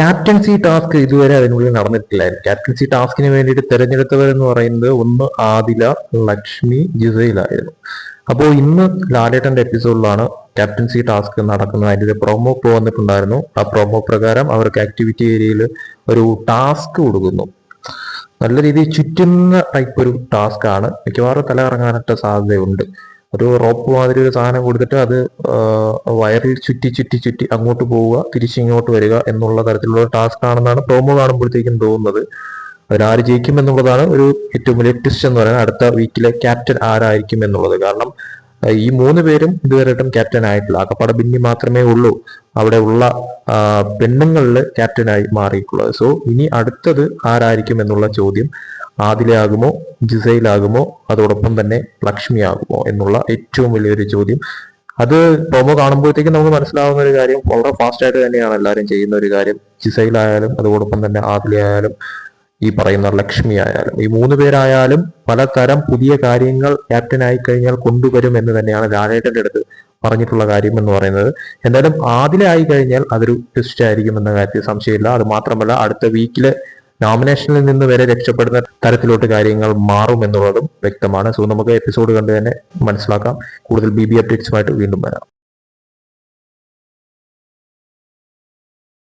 Captaincy task ഇതുവരെ അതിനുള്ളിൽ നടന്നിട്ടില്ലായിരുന്നു. Captaincy ടാസ്കിന് വേണ്ടിയിട്ട് തെരഞ്ഞെടുത്തവരെന്ന് പറയുന്നത് ഒന്ന് ആദില ലക്ഷ്മി ജിസയിലായിരുന്നു അപ്പോൾ ഇന്ന് ലാലേട്ടന്റെ എപ്പിസോഡിലാണ് ക്യാപ്റ്റൻസി ടാസ്ക് നടക്കുന്നത്. അതിന്റെ പ്രൊമോ വന്നിട്ടുണ്ടായിരുന്നു. ആ പ്രൊമോ പ്രകാരം അവർക്ക് ആക്ടിവിറ്റി ഏരിയയിൽ ഒരു ടാസ്ക് കൊടുക്കുന്നു. നല്ല രീതിയിൽ ചുറ്റുന്ന ടൈപ്പ് ഒരു ടാസ്ക് ആണ്. മിക്കവാറും തല കറങ്ങാനൊക്കെ സാധ്യതയുണ്ട്. ഒരു റോപ്പ് മാതിരി ഒരു സാധനം കൊടുത്തിട്ട് അത് വയറിൽ ചുറ്റി ചുറ്റി ചുറ്റി അങ്ങോട്ട് പോവുക തിരിച്ചിങ്ങോട്ട് വരിക എന്നുള്ള തരത്തിലുള്ള ടാസ്ക് ആണെന്നാണ് പ്രോമോ കാണുമ്പോഴത്തേക്കും തോന്നുന്നത്. അതിലാര് ജയിക്കും എന്നുള്ളതാണ് ഒരു ഏറ്റവും വലിയ ട്വിസ്റ്റ് എന്ന് പറയുന്നത്. അടുത്ത വീക്കിലെ ക്യാപ്റ്റൻ ആരായിരിക്കും എന്നുള്ളത്. കാരണം ഈ മൂന്ന് പേരും ഇതുവരെയായിട്ടും ക്യാപ്റ്റൻ ആയിട്ടില്ല. ആകപ്പാടെ ബിന്നി മാത്രമേ ഉള്ളൂ. അവിടെ ഉള്ള പെണ്ണുങ്ങളിൽ ക്യാപ്റ്റനായി മാറിയിട്ടുള്ളത്. സോ ഇനി അടുത്തത് ആരായിരിക്കും എന്നുള്ള ചോദ്യം ആദിലയാകുമോ ജിസയിലാകുമോ അതോടൊപ്പം തന്നെ ലക്ഷ്മി ആകുമോ എന്നുള്ള ഏറ്റവും വലിയൊരു ചോദ്യം. അത് പ്രൊമോ കാണുമ്പോഴത്തേക്കും നമുക്ക് മനസ്സിലാവുന്ന ഒരു കാര്യം വളരെ ഫാസ്റ്റ് ആയിട്ട് തന്നെയാണ് എല്ലാവരും ചെയ്യുന്ന ഒരു കാര്യം. ജിസയിലായാലും അതോടൊപ്പം തന്നെ ആദിലയായാലും ഈ പറയുന്ന ലക്ഷ്മി ആയാലും ഈ മൂന്ന് പേരായാലും പലതരം പുതിയ കാര്യങ്ങൾ ക്യാപ്റ്റൻ ആയി കഴിഞ്ഞാൽ കൊണ്ടുവരും എന്ന് തന്നെയാണ് ലാലേട്ടന്റെ അടുത്ത് പറഞ്ഞിട്ടുള്ള കാര്യം എന്ന് പറയുന്നത്. എന്തായാലും ആദിലെ ആയി കഴിഞ്ഞാൽ അതൊരു ട്വിസ്റ്റ് ആയിരിക്കും എന്ന കാര്യത്തിൽ സംശയമില്ല. അത് മാത്രമല്ല അടുത്ത വീക്കിൽ നോമിനേഷനിൽ നിന്ന് വരെ രക്ഷപ്പെടുന്ന തരത്തിലോട്ട് കാര്യങ്ങൾ മാറും എന്നുള്ളതും വ്യക്തമാണ്. സോ നമുക്ക് എപ്പിസോഡ് കണ്ട് തന്നെ മനസ്സിലാക്കാം. കൂടുതൽ ബി ബി അപ്ഡേറ്റ്സുമായിട്ട് വീണ്ടും വരാം.